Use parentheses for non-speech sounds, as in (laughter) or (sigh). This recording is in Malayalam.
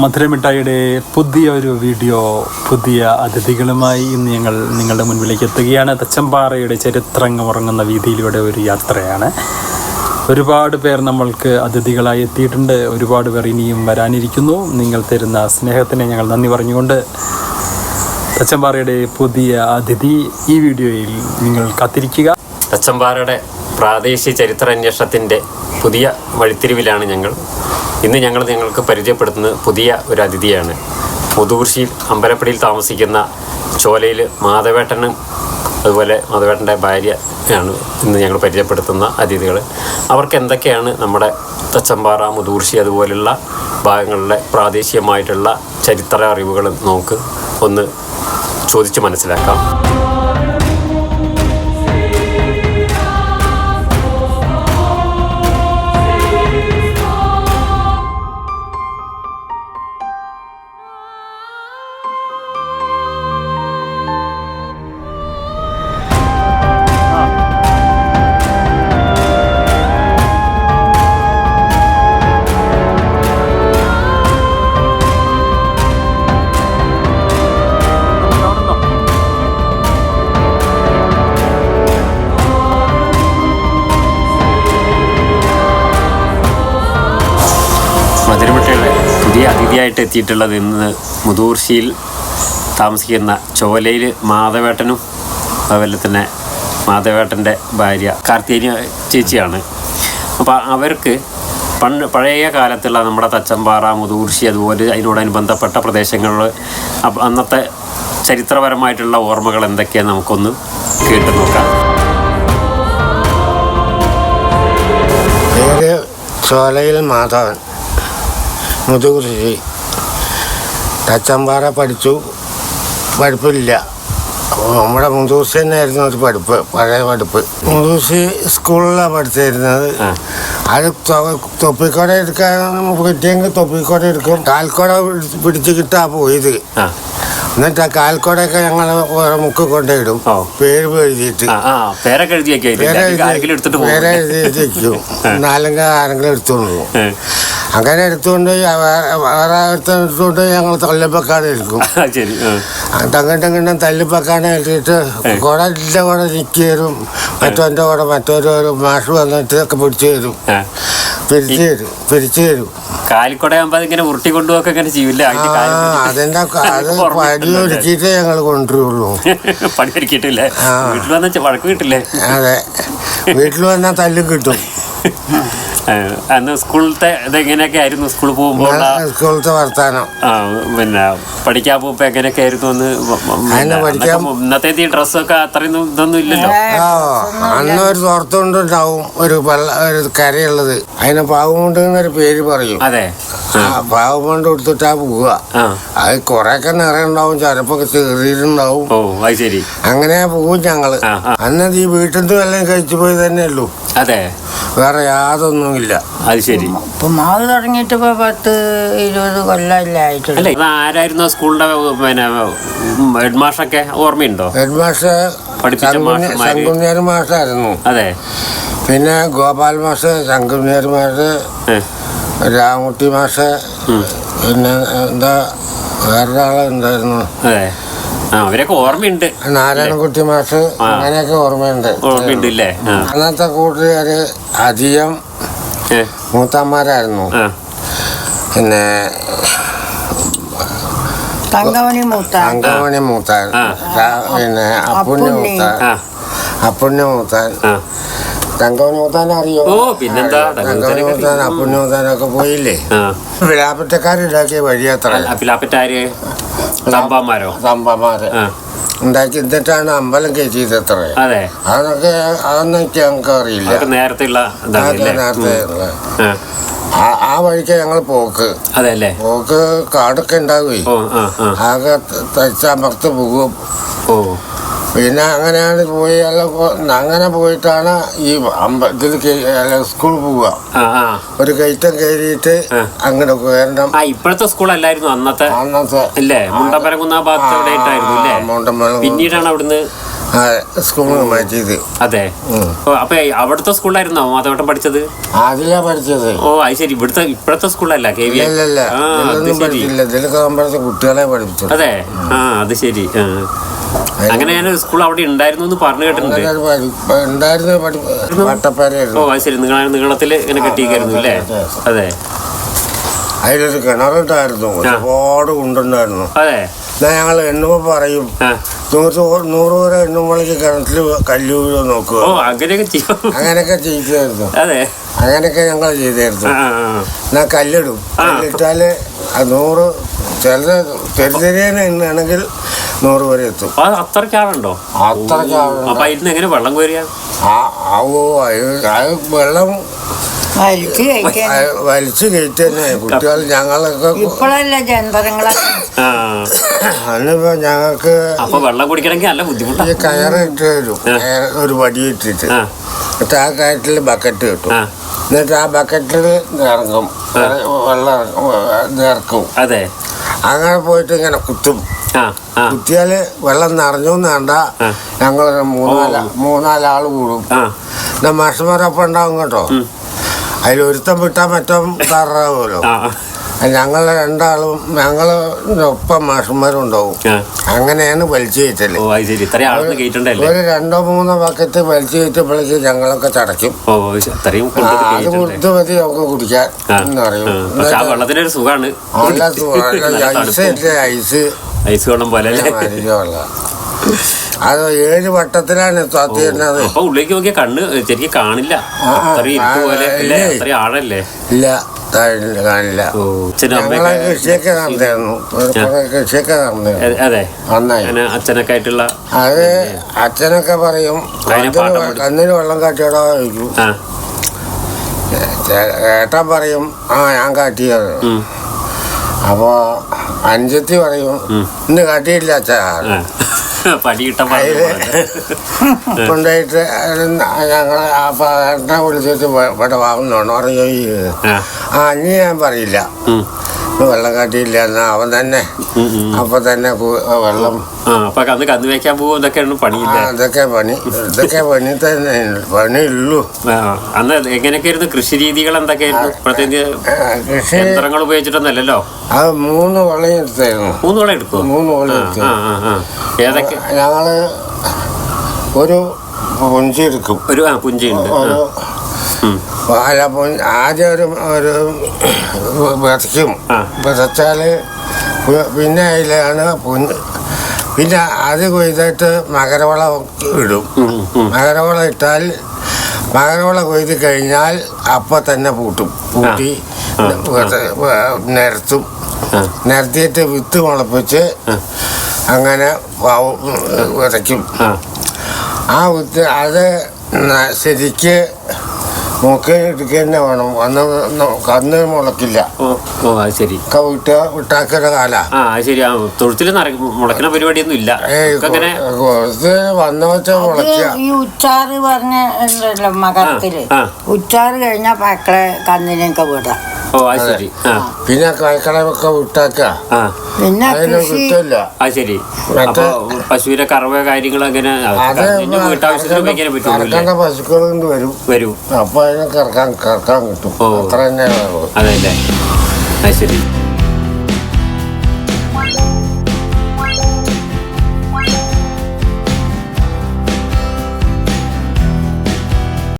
മധുരമിഠായിയുടെ പുതിയ ഒരു വീഡിയോ പുതിയ അതിഥികളുമായി ഇന്ന് ഞങ്ങൾ നിങ്ങളുടെ മുൻപിലേക്ക് എത്തുകയാണ്. തച്ചമ്പാറയുടെ ചരിത്രങ്ങൾ ഉറങ്ങുന്ന വീതിയിലൂടെ ഒരു യാത്രയാണ്. ഒരുപാട് പേർ നമ്മൾക്ക് അതിഥികളായി എത്തിയിട്ടുണ്ട്. ഒരുപാട് പേർ ഇനിയും വരാനിരിക്കുന്നു. നിങ്ങൾ തരുന്ന സ്നേഹത്തിന് ഞങ്ങൾ നന്ദി പറഞ്ഞുകൊണ്ട് തച്ചമ്പാറയുടെ പുതിയ അതിഥി ഈ വീഡിയോയിൽ നിങ്ങൾ കാത്തിരിക്കുക. തച്ചമ്പാറയുടെ പ്രാദേശിക ചരിത്ര അന്വേഷണത്തിന്റെ പുതിയ വഴിത്തിരിവിലാണ് ഞങ്ങൾ ഇന്ന് ഞങ്ങൾ നിങ്ങൾക്ക് പരിചയപ്പെടുത്തുന്ന പുതിയ ഒരു അതിഥിയാണ്. മുതുകുർശിയിൽ അമ്പലപ്പടിയിൽ താമസിക്കുന്ന ചോലയിൽ മാധവേട്ടനും അതുപോലെ മാധവേട്ടന്റെ ഭാര്യ ആണ് ഇന്ന് ഞങ്ങൾ പരിചയപ്പെടുത്തുന്ന അതിഥികൾ. അവർക്ക് എന്തൊക്കെയാണ് നമ്മുടെ തച്ചമ്പാറ മുതുകുർശി അതുപോലുള്ള ഭാഗങ്ങളിലെ പ്രാദേശികമായിട്ടുള്ള ചരിത്ര അറിവുകൾ നമുക്ക് ഒന്ന് ചോദിച്ച് മനസ്സിലാക്കാം. അതിഥിയായിട്ട് എത്തിയിട്ടുള്ളത് ഇന്ന് മുതൂർശിയിൽ താമസിക്കുന്ന ചോലയിൽ മാധവേട്ടനും അതുപോലെ തന്നെ മാധവേട്ടന്റെ ഭാര്യ കാർത്തികേയ ചേച്ചിയാണ്. അപ്പോൾ അവർക്ക് പണ്ട് പഴയ കാലത്തുള്ള നമ്മുടെ തച്ചമ്പാറ മുതൂർശി അതുപോലെ അതിനോടനുബന്ധപ്പെട്ട പ്രദേശങ്ങളിൽ അപ്പ- അന്നത്തെ ചരിത്രപരമായിട്ടുള്ള ഓർമ്മകൾ എന്തൊക്കെയാണ് നമുക്കൊന്ന് കേട്ടു നോക്കാം. ചോലയിൽ മാധവൻ. മുതുകുറിശി തച്ചമ്പാറ പഠിച്ചു. പഠിപ്പില്ല. നമ്മുടെ മുതൂർശി തന്നെയായിരുന്നു ഒരു പഠിപ്പ് പഴയ പഠിപ്പ്. മുതൂർശി സ്കൂളിലാണ് പഠിച്ചിരുന്നത്. അത് തൊപ്പിക്കോട എടുക്കാൻ കിട്ടിയെങ്കിൽ തൊപ്പിക്കോട എടുക്കും. കാൽക്കോട പിടിച്ച് കിട്ടാ പോയത്. എന്നിട്ട് ആ കാൽക്കോടൊക്കെ ഞങ്ങൾ മുക്ക് കൊണ്ടിടും പേര് എഴുതിയിട്ട്. പേരൊക്കെ എഴുതിയൊക്കെ പേര് ആരെങ്കിലും എടുത്തിട്ട് വെക്കും. നാലെങ്കിൽ എടുത്തോണ്ട് പോകും. അങ്ങനെ എടുത്തുകൊണ്ട് വേറെ എടുത്തുകൊണ്ട് ഞങ്ങൾ തള്ളിപ്പക്കാട് എടുക്കും. തങ്ങട്ടും കിട്ടും തല്ലിപ്പക്കാട് ഇട്ടിട്ട് കുട ഇല്ല കുട നിൽക്കി തരും മറ്റവന്റെ കൂടെ മറ്റൊരു മാഷ് വന്നിട്ട് ഒക്കെ പിടിച്ചു തരും. പിരിച്ചു തരും. പിരിച്ചു തരും. കാലിക്കൊടയാകുമ്പോ അതിങ്ങനെ ഉരുട്ടി കൊണ്ടുപോക്കെ ഇങ്ങനെ ചെയ്യൂല അതെന്താ പടി ഒരുക്കിയിട്ടേ ഞങ്ങൾ കൊണ്ടുവരുള്ളൂ. പണി ഒരുക്കിയിട്ടില്ലേ വീട്ടിൽ വന്നാ വഴക്ക് കിട്ടില്ലേ? അതെ. വീട്ടിൽ വന്നാൽ തല്ലും കിട്ടും. അന്ന് സ്കൂളിലത്തെ ഇതെങ്ങനെയൊക്കെ ആയിരുന്നു? സ്കൂളിൽ പോകുമ്പോൾ സ്കൂളത്തെ വർത്താനം. ആ പിന്നെ പഠിക്കാൻ പോകുമ്പോ എങ്ങനെയൊക്കെ ആയിരുന്നു അന്നൊക്കെ ഇന്നത്തെ ഈ ഡ്രസ്സൊക്കെ അത്രയും ഇതൊന്നും ഇല്ലല്ലോ? അന്ന് ഒരു തോർത്തുകൊണ്ടുണ്ടാവും ഒരു ഒരു കരയുള്ളത്. അതിനെ പാവുമുണ്ട് എന്നൊരു പേര് പറയും. അതെ. പാവുമുണ്ട് കൊടുത്തിട്ടാ പോവുക. ആ. അത് കൊറേയൊക്കെ നിറയുണ്ടാവും ചിലപ്പോൾ ചെറിയിട്ടുണ്ടാവും ഓ അത് ശരി. അങ്ങനെ പോവും ഞങ്ങൾ. അന്നത് ഈ വീട്ടിൽ നിന്ന് വല്ലതും കഴിച്ചു പോയി തന്നെ ഉള്ളൂ അതെ. വേറെ യാതൊന്നുമില്ല. അത് ശരി. ഇപ്പൊ മാവ് തുടങ്ങിയിട്ട് ഇപ്പൊ പത്ത് ഇരുപത് കൊല്ലമല്ലേ ആയിട്ടുണ്ട് അല്ല ഇത് ആരായിരുന്നു ആ സ്കൂളിന്റെ പിന്നെ ഹെഡ് മാഷൊക്കെ ഓർമ്മയുണ്ടോ? ഹെഡ് മാഷ് പഠിപ്പിച്ച മാഷന്മാര്. മാഷായിരുന്നു. അതെ. പിന്നെ ഗോപാൽ മാഷ് ശങ്കുനിയർ മാഷ് ഏ. മാഷ്. പിന്നെ എന്താ വേറൊരാളുണ്ടായിരുന്നു അതെ. അവരൊക്കെ ഓർമ്മയുണ്ട്. നാരായണൻകുട്ടി മാഷ് അങ്ങനെയൊക്കെ ഓർമ്മയുണ്ട്. ഓർമ്മയുണ്ട് ഇല്ലേ അന്നത്തെ കൂട്ടുകാര് അധികം മൂത്തമാരായിരുന്നു. മൂത്തന്മാരായിരുന്നു പിന്നെ തങ്കമണി മൂത്ത. പിന്നെ അപ്പുണ്യ അപ്പുണ്ണി. മൂത്ത അപ്പുണ്ണി അപ്പുണ്യ മൂത്താൻ തങ്കമണി മൂത്താൻ അറിയോ? പിന്നെന്താ? തങ്കമണി മൂത്താൻ അപ്പുണ്ണി മൂത്താനൊക്കെ പോയില്ലേ? പിലാപ്പറ്റക്കാരുണ്ടാക്കിയ വഴിയാത്ര പിലാപ്പറ്റാര് ഉണ്ടാക്കി എന്നിട്ടാണ് അമ്പലം കയറ്റിയത് അത്ര അതെ. അതൊക്കെ അതൊന്നും എനിക്ക് ഞങ്ങൾക്ക് അറിയില്ല. നേരത്തെ ആ. വഴിക്ക് ഞങ്ങൾ പോക്ക്. പോക്ക് കാടൊക്കെ ഉണ്ടാവുകയും ആകെ തച്ചമർത്ത് പോകും. ഓ. പിന്നെ അങ്ങനെയാണ് പോയി അല്ല പോ- അങ്ങനെ പോയിട്ടാണ് ഈ അമ്പലത്തിൽ സ്കൂൾ പോവുക. ഒരു കയറ്റം കയറിയിട്ട് അങ്ങനെ അങ്ങോട്ട് കയറണം ഇപ്പോഴത്തെ സ്കൂളല്ലായിരുന്നു അന്നത്തെ. അന്നത്തെ. അല്ലേ മുണ്ടപ്പരകുന്ന ഭാഗത്ത് എവിടെ ആയിട്ടായിരുന്നു അല്ലേ മുണ്ടമ്പലം പിന്നീടാണ് അവിടുന്ന് അതെ. അപ്പൊ അവിടുത്തെ സ്കൂളിലായിരുന്നോ മാധവട്ടം പഠിച്ചത്? അതിലാ പഠിച്ചത്. ഓ അത് ശരി. ഇവിടുത്തെ ഇപ്പോഴത്തെ സ്കൂളല്ല കെ വി കുട്ടികളെ പഠിപ്പിച്ചു അതെ. ആ അത് ശരി. അങ്ങനെ ഞാൻ സ്കൂൾ അവിടെ ഉണ്ടായിരുന്നു എന്ന് പറഞ്ഞു കേട്ടിട്ടുണ്ട്. ഓ അത് ശരി. നിങ്ങൾ നീളത്തിൽ ഇങ്ങനെ കെട്ടിയിരിക്കായിരുന്നു അല്ലേ? അതെ അതിലൊരു കിണറുണ്ടായിരുന്നു. ഒരുപാട് കുണ്ടുണ്ടായിരുന്നു. അതെ. ഞങ്ങൾ എണ്ണുമ്പോ പറയും. നൂറ് നൂറ് പേരെ എണ്ണുമ്പോഴേക്ക് കിണറ്റിൽ കല്ല് വീഴോ നോക്കുക. ഓ അങ്ങനെയൊക്കെ ചെയ്യും. അങ്ങനെയൊക്കെ ചെയ്തായിരുന്നു അതെ. അങ്ങനെയൊക്കെ ഞങ്ങൾ ചെയ്തായിരുന്നു. എന്നാ കല്ലിടും. കല്ലിട്ടാൽ ആ നൂറ് ചില ചെറുതിരിയനെ എണ്ണാണെങ്കിൽ നൂറ് വരെ എത്തും. അത്രയ്ക്ക് ആളുണ്ട്. അപ്പൊ അതിന് എങ്ങനെ വെള്ളം കോരിയ ആ ഓ അത് വെള്ളം വലിച്ച് വലിച്ച് കയറ്റി തന്നെ കുട്ടികൾ ഞങ്ങളൊക്കെ ഇപ്പോഴല്ല ജന്തരങ്ങളെ ആ. അന്നിപ്പോ ഞങ്ങൾക്ക് അപ്പൊ വെള്ളം കുടിക്കണമെങ്കിൽ നല്ല ഈ കയറിട്ട് തരും കയറ് ഒരു വടി ഇട്ടിട്ട് എന്നിട്ട് ആ കയറ്റിൽ ബക്കറ്റ് കിട്ടും എന്നിട്ട് ആ ബക്കറ്റിൽ ഇറങ്ങും വെള്ളം ഇറക്കും അതെ. അങ്ങനെ പോയിട്ട് ഇങ്ങനെ കുത്തും. കുത്തിയാൽ വെള്ളം നിറഞ്ഞു വേണ്ട ഞങ്ങൾ മൂന്നാൽ മൂന്നാലാൾ കൂടും. മാഷന്മാരൊപ്പം ഉണ്ടാവും കേട്ടോ. അതിൽ ഒരുത്തം വിട്ടാൽ മറ്റും തറാവുമല്ലോ ഞങ്ങൾ രണ്ടാളും ഞങ്ങളൊപ്പം ഒപ്പം മാഷന്മാരും ഉണ്ടാവും അങ്ങനെയാണ് വലിച്ചു കയറ്റൽ ഒരു രണ്ടോ മൂന്നോ ബക്കറ്റ് വലിച്ചു കയറ്റപ്പോഴേക്ക് ഞങ്ങളൊക്കെ ചടയ്ക്കും അത് കേട്ടിട്ടുണ്ട് കൊടുത്ത് മതി നമുക്ക് കുടിക്കാൻ എന്ന് പറയും. Ice ice. ഐസ് വെള്ളം പോലെ അത് ഏഴ് വട്ടത്തിലാണ് തത്തിയിരുന്നത് അപ്പൊ ഉള്ളിലേക്ക് നോക്കിയ കണ്ണ് ശരിക്കും കാണില്ല. അത്രയും ആഴല്ലേ? ഇല്ല കാണില്ല. ഓ അച്ഛനും ഞങ്ങളെ കൃഷിയൊക്കെ നടന്നിരുന്നു കൃഷിയൊക്കെ നടന്നിരുന്നു അതെ, നന്നായി. അച്ഛനൊക്കെ ആയിട്ടുള്ള അത് അച്ഛനൊക്കെ പറയും പഠി- വെള്ളം കാട്ടിയോടാ ചോദിക്കും. ഏട്ടൻ പറയും ആ ഞാൻ കാട്ടിയത് അപ്പോ അഞ്ചത്തി പറയും ഇന്ന് കാട്ടിയില്ല അച്ഛാ. (laughs) (laughs) ആ. പടി കിട്ടാൻ അതിൽ കൊണ്ടുപോയിട്ട് ഞങ്ങളെ ആ ഏട്ടനെ വിളിച്ചിട്ട് ഇവിടെ വാങ്ങുന്നോണോ പറഞ്ഞു ആ. ഇനി ഞാൻ പറയില്ല. വെള്ളം കാട്ടിയില്ല എന്നാ അവൻ തന്നെ. അപ്പൊ തന്നെ വെള്ളം. അപ്പൊ അന്ന് കന്ന് വെക്കാൻ പോകും ഇതൊക്കെയാണ് പണിയില്ല? ഇതൊക്കെ പണി ഇതൊക്കെ പണി തന്നെ പണി ഉള്ളൂ ആ, അന്ന് എങ്ങനെയൊക്കെയായിരുന്നു? കൃഷി രീതികൾ എന്തൊക്കെയായിരുന്നു? ഇപ്പോഴത്തെ കൃഷി യന്ത്രങ്ങൾ ഉപയോഗിച്ചിട്ടൊന്നല്ലല്ലോ അത് മൂന്ന് വളം എടുത്തായിരുന്നു. മൂന്ന് വളം എടുക്കും മൂന്ന് വളം എടുത്തു. ഏതൊക്കെ? ഞങ്ങൾ ഒരു പുഞ്ചി എടുക്കും ഒരു ആ പുഞ്ചിയുണ്ട്. ആ, ഒരു ഉം. അല്ല ആദ്യം ഒരു ഒരു വിതയ്ക്കും. വിതച്ചാൽ പിന്നെ അതിലാണ് പിന്നെ അത് കൊയ്തിട്ട് മകരവളം ഇടും. മകരവള ഇട്ടാൽ മകരവളം കൊയ്ത് കഴിഞ്ഞാൽ അപ്പം തന്നെ പൂട്ടും. പൂട്ടി നിരത്തും. നിരത്തിയിട്ട് വിത്ത് മുളപ്പിച്ച് അങ്ങനെ വിതയ്ക്കും ആ. വിത്ത് അത് ശരിക്ക് തന്നെ വേണം. അന്ന് കന്ന് മുളക്കില്ല ഓ ഓ അത് ശരി. ഒക്കെ വിട്ട് വിട്ടാക്കുന്ന കാല. ആ അത് ശരി. ആ തൊഴുത്തിൽ മുളക്കുന്ന പരിപാടിയൊന്നും ഇല്ല. ഏയ് അങ്ങനെ വന്ന വെച്ച ഈ ഉച്ചാറ് പറഞ്ഞ ഉണ്ടല്ലോ മകരത്തിൽ. ആ. ഉച്ചാറ് കഴിഞ്ഞാൽ മക്കളെ കന്നിനൊക്കെ വിടാം. ഓ അത് ശരി. ആ. പിന്നെ കൈക്കളമൊക്കെ വിട്ടാക്ക. ആ. പിന്നെ അതിന് കൃഷി കിട്ടില്ല അത് ശരി. മറ്റേ- അപ്പൊ പശുവിന്റെ കറവ കാര്യങ്ങൾ അങ്ങനെ അത് വീട്ടാവശ്യത്തിന് കറക്കേണ്ട പശുക്കൾ കൊണ്ട് വരും. വരൂ. അപ്പൊ അതിനെ കറക്കാൻ കറക്കാൻ കിട്ടും. ഓ. അത്ര തന്നെ അതെ അല്ലേ? അത് ശരി.